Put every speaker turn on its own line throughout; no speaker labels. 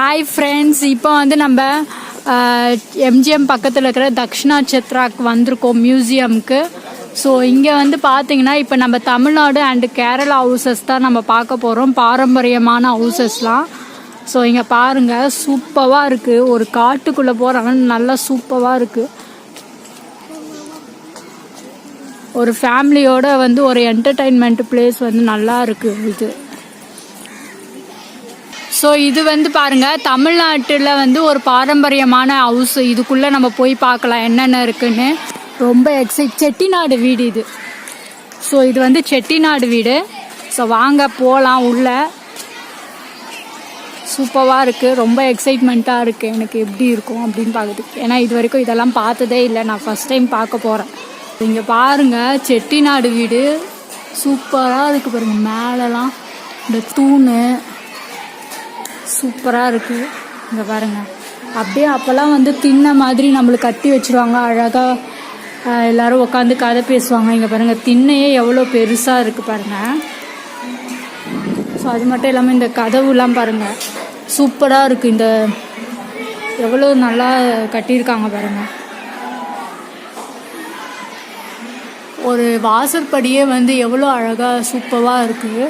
Hi friends இப்போ வந்து நம்ம எம்ஜிஎம் பக்கத்தில் இருக்கிற தக்ஷணா சித்ராக்கு வந்திருக்கோம் மியூசியம்க்கு ஸோ இங்கே வந்து பார்த்தீங்கன்னா இப்போ நம்ம தமிழ்நாடு அண்டு கேரளா ஹவுசஸ் தான் நம்ம பார்க்க போகிறோம் பாரம்பரியமான ஹவுசஸ்லாம் ஸோ இங்கே பாருங்கள் சூப்பராக இருக்குது ஒரு காட்டுக்குள்ளே போகிறாங்க நல்லா சூப்பராக இருக்குது ஒரு ஃபேமிலியோட வந்து ஒரு என்டர்டைன்மெண்ட் பிளேஸ் வந்து நல்லா இருக்குது இது. ஸோ இது வந்து பாருங்கள் தமிழ்நாட்டில் வந்து ஒரு பாரம்பரியமான ஹவுஸ் இதுக்குள்ளே நம்ம போய் பார்க்கலாம் என்னென்ன இருக்குன்னு. ரொம்ப எக்ஸைட் செட்டிநாடு வீடு இது. ஸோ இது வந்து செட்டிநாடு வீடு. ஸோ வாங்க போகலாம் உள்ள. சூப்பராக இருக்குது ரொம்ப எக்ஸைட்மெண்ட்டாக இருக்குது எனக்கு எப்படி இருக்கும் அப்படின்னு பார்க்குறதுக்கு. ஏன்னா இது வரைக்கும் இதெல்லாம் பார்த்ததே இல்லை. நான் ஃபஸ்ட் டைம் பார்க்க போகிறேன் இங்கே பாருங்கள் செட்டிநாடு வீடு. சூப்பராக இருக்குது பாருங்கள் மேலெலாம் இந்த தூண். சூப்பராக இருக்குது இங்கே பாருங்கள் அப்படியே அப்போல்லாம் வந்து தின்ன மாதிரி நம்மளுக்கு கட்டி வச்சுருவாங்க. அழகாக எல்லாரும் உட்காந்து கதை பேசுவாங்க. இங்கே பாருங்கள் திண்ணையே எவ்வளோ பெருசாக இருக்குது பாருங்கள் ஸோ அது மட்டும் இல்லாமல் இந்த கதவுலாம் பாருங்கள் சூப்பராக இருக்குது இந்த எவ்வளோ நல்லா கட்டியிருக்காங்க பாருங்கள் ஒரு வாசற்படியே வந்து எவ்வளோ அழகாக சூப்பராக இருக்குது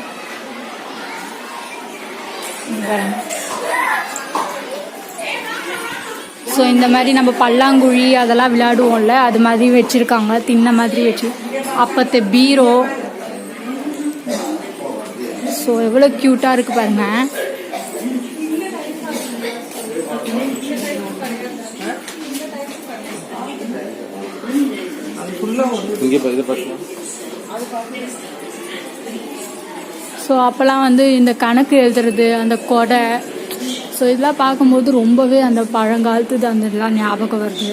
ஸோ இந்த மாதிரி நம்ம பல்லாங்குழி அதெல்லாம் விளையாடுவோம்ல அது மாதிரி வச்சுருக்காங்க தின்ன மாதிரி வச்சு. அப்பத்த பீரோ. ஸோ எவ்வளோ க்யூட்டாக இருக்குது பாருங்க.
இங்கே இதை
ஸோ அப்போல்லாம் வந்து இந்த கணக்கு எழுதுறது அந்த கொடை. ஸோ இதெல்லாம் பார்க்கும்போது ரொம்பவே அந்த பழங்காலத்து அந்த இதெல்லாம் ஞாபகம் வருது.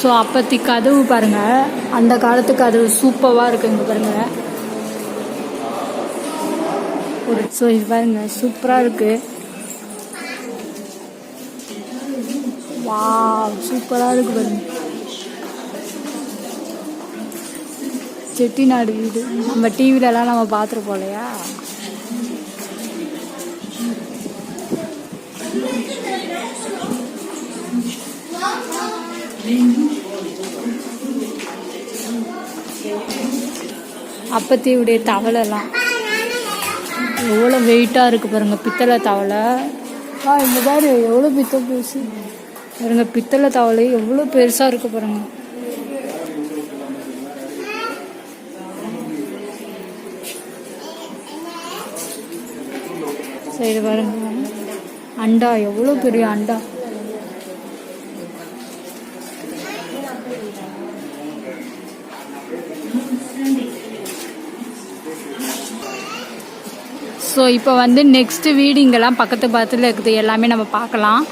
ஸோ அப்பத்தி கதவு பாருங்க. அந்த காலத்து கதவு சூப்பராக இருக்கு இங்கே பாருங்க. ஒரு ஸோ இது பாருங்க சூப்பராக இருக்கு. வா சூப்பராக இருக்கு பாருங்க. செட்டிநாடு வீடு. நம்ம டிவிலலாம் நம்ம பார்த்துருப்போம் இல்லையா அப்பத்தியுடைய தவளைலாம் எவ்வளோ வெயிட்டாக இருக்குது பாருங்க பித்தளை தவளை. ஆ இந்த பாரு எவ்வளோ பித்தளை பெருசு பாருங்க பித்தளை தவளை எவ்வளோ பெருசாக இருக்கு பாருங்க. சைடு பாருங்க அண்டா எவ்வளோ பெரிய அண்டா. ஸோ இப்போ வந்து நெக்ஸ்ட் வீடு இங்கெல்லாம் பக்கத்து பக்கத்தில் இருக்குது. எல்லாமே நம்ம பார்க்கலாம்.